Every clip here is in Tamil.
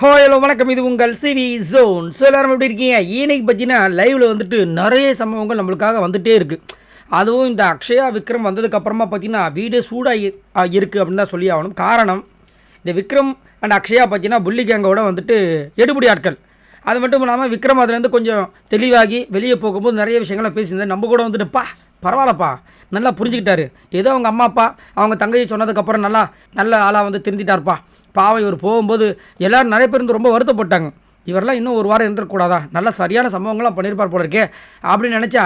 ஹோ ஹலோ வணக்கம். இது உங்கள் சிவி ஜோன். ஸோ எல்லாரும் எப்படி இருக்கீங்க? இன்னைக்கு பார்த்தீங்கன்னா லைவில் வந்துட்டு நிறைய சம்பவங்கள் நம்மளுக்காக வந்துகிட்டே இருக்குது அதுவும் இந்த அக்ஷயா விக்ரம் வந்ததுக்கப்புறமா பார்த்தீங்கன்னா வீடு சூடாக இருக்குது அப்படின்னு தான் சொல்லி ஆகணும். காரணம் இந்த விக்ரம் அண்ட் அக்ஷயா பார்த்தீங்கன்னா புள்ளி கேங்கோட வந்துட்டு எடுபடி ஆட்கள். அது மட்டும் இல்லாமல் விக்ரம் அதுலேருந்து கொஞ்சம் தெளிவாகி வெளியே போகும்போது நிறைய விஷயங்களை பேசியிருந்தேன். நம்ம கூட வந்துட்டுப்பா பரவாயில்லப்பா நல்லா புரிஞ்சுக்கிட்டாரு. ஏதோ அவங்க அம்மா அப்பா அவங்க தங்கையை சொன்னதுக்கப்புறம் நல்லா நல்ல ஆளாக வந்து திருந்திட்டார்ப்பா. பாவம் இவர் போகும்போது எல்லோரும் நிறைய பேர் வந்து ரொம்ப வருத்தப்பட்டாங்க. இவரெல்லாம் இன்னும் ஒரு வாரம் இருந்துடக்கூடாதா நல்லா சரியான சம்பவங்கள்லாம் பண்ணியிருப்பார் போல இருக்கே. அப்படின்னு நினச்சா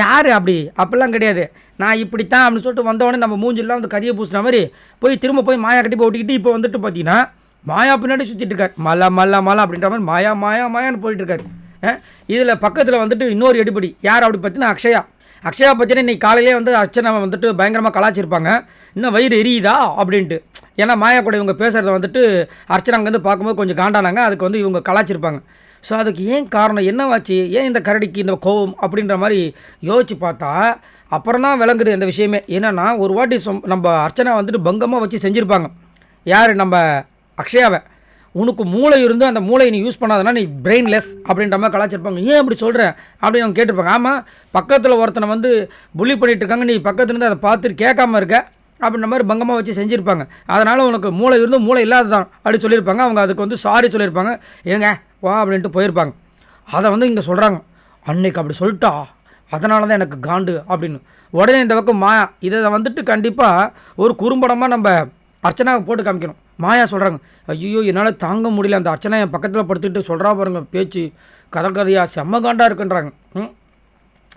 யார் அப்படி? அப்படிலாம் கிடையாது. நான் இப்படித்தான் அப்படின்னு சொல்லிட்டு வந்தவொடனே நம்ம மூஞ்சிலாம் வந்து கரியை பூசின மாதிரி போய் திரும்ப போய் மாயா கட்டி போட்டிக்கிட்டு இப்போ வந்துட்டு பார்த்தீங்கன்னா மாயா பின்னாடி சுற்றிட்டு இருக்கார். மலா மல்லா மலா அப்படின்ற மாதிரி மாயா மாயா மாயான்னு போயிட்டு இருக்காரு. இதில் பக்கத்தில் வந்துட்டு இன்னொரு எடுபடி. யார் அப்படி பார்த்தீங்கன்னா அக்ஷயா. அக்ஷயா பார்த்தீங்கன்னா இன்னைக்கு காலையிலே வந்து அர்ச்சனை வந்துட்டு பயங்கரமாக கலாச்சிருப்பாங்க. இன்னும் வயிறு எரியுதா அப்படின்ட்டு. ஏன்னா மாயா கூட இவங்க பேசுகிறத வந்துட்டு அர்ச்சனை அங்கேருந்து பார்க்கும்போது கொஞ்சம் காண்டானாங்க. அதுக்கு வந்து இவங்க கலாச்சிருப்பாங்க. ஸோ அதுக்கு ஏன் காரணம்? என்னவாச்சு? ஏன் இந்த கரடிக்கு இந்த கோவம் அப்படின்ற மாதிரி யோசிச்சு பார்த்தா அப்புறம் தான் விளங்குது இந்த விஷயமே. என்னென்னா ஒரு வாட்டி நம்ம அர்ச்சனை வந்துட்டு பங்கமாக வச்சு செஞ்சுருப்பாங்க. யார்? நம்ம அக்ஷயாவை உனக்கு மூளை இருந்து அந்த மூளையை நீ யூஸ் பண்ணாதனா நீ பிரெயின்லெஸ் அப்படின்ற மாதிரி கலாச்சிருப்பாங்க. ஏன் அப்படி சொல்கிறேன் அப்படின்னு அவங்க கேட்டிருப்பாங்க. ஆமாம் பக்கத்தில் ஒருத்தனை வந்து புள்ளி பண்ணிகிட்டு இருக்காங்க. நீ பக்கத்துலேருந்து அதை பார்த்துட்டு கேட்காம இருக்க அப்படின்ற மாதிரி பங்கமாக வச்சு செஞ்சுருப்பாங்க. அதனால் உனக்கு மூளை இருந்து மூளை இல்லாததான் அப்படின்னு சொல்லியிருப்பாங்க. அவங்க அதுக்கு வந்து சாரி சொல்லியிருப்பாங்க. ஏங்க வா அப்படின்ட்டு போயிருப்பாங்க. அதை வந்து இங்கே சொல்கிறாங்க அன்னைக்கு அப்படி சொல்லிட்டா அதனால தான் எனக்கு காண்டு அப்படின்னு. உடனே இந்த பக்கம் மாயா இதை வந்துட்டு கண்டிப்பாக ஒரு குறும்படமாக நம்ம அர்ச்சனாவை போட்டு காமிக்கணும். மாயா சொல்கிறாங்க ஐயோ என்னால் தாங்க முடியல. அந்த அர்ச்சனா என் பக்கத்தில் படுத்துக்கிட்டு சொல்கிறா பாருங்க பேச்சு கதை கதையாக செம்ம காண்டாக இருக்குன்றாங்க. ம்?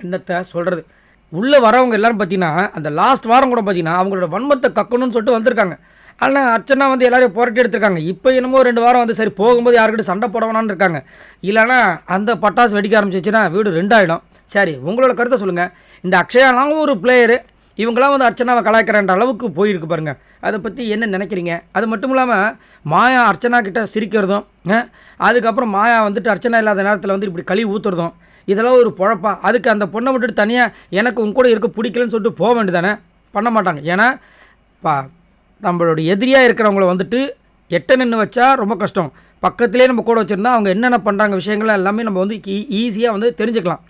என்னத்தை சொல்கிறது உள்ளே வரவங்க எல்லாரும் பார்த்தீங்கன்னா அந்த லாஸ்ட் வாரம் கூட பார்த்தீங்கன்னா அவங்களோட வன்மத்தை கக்கணும்னு சொல்லிட்டு வந்திருக்காங்க. ஆனால் அர்ச்சனா வந்து எல்லாரையும் புரட்டி எடுத்திருக்காங்க. இப்போ என்னமோ ரெண்டு வாரம் வந்து சரி போகும்போது யாருக்கிட்ட சண்டை போட இருக்காங்க. இல்லைன்னா அந்த பட்டாசு வெடிக்க ஆரம்பிச்சிச்சுன்னா வீடு ரெண்டாயிடும். சரி உங்களோட கருத்தை சொல்லுங்கள் இந்த அக்ஷயாலாம் ஒரு பிளேயரு இவங்களாம் வந்து அர்ச்சனாவை கலாய்க்கிறன்ற அளவுக்கு போயிருக்கு பாருங்கள் அதை பற்றி என்ன நினைக்கிறீங்க? அது மட்டும் இல்லாமல் மாயா அர்ச்சனா கிட்ட சிரிக்கிறதும் அதுக்கப்புறம் மாயா வந்துட்டு அர்ச்சனா இல்லாத நேரத்தில் வந்து இப்படி களி ஊற்றுறதும் இதெல்லாம் ஒரு பொழப்பா. அதுக்கு அந்த பொண்ணை விட்டுட்டு தனியாக எனக்கு உங்க கூட இருக்க பிடிக்கலன்னு சொல்லிட்டு போக வேண்டியதானே பண்ண மாட்டாங்க. ஏன்னா பா நம்மளோட எதிரியாக இருக்கிறவங்கள வந்துட்டு எட்ட நின்று வச்சா ரொம்ப கஷ்டம். பக்கத்துலேயே நம்ம கூட வச்சுருந்தா அவங்க என்னென்ன பண்ணுறாங்க விஷயங்கள் எல்லாமே நம்ம வந்து ஈஸியாக வந்து தெரிஞ்சுக்கலாம்.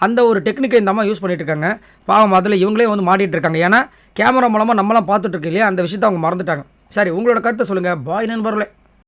அந்த ஒரு டெக்னிக்கை இந்த அம்மா யூஸ் பண்ணிகிட்டு இருக்காங்க பாவம் அதில் இவங்களே வந்து மாட்டிகிட்டு இருக்காங்க ஏன்னா கேமரா மூலமாக நம்மளாம் பார்த்துட்டு இருக்கு இல்லையா? அந்த விஷயத்தை அவங்க மறந்துட்டாங்க. சரி உங்களோட கருத்தை சொல்லுங்கள் பாய் நண்பர்களே.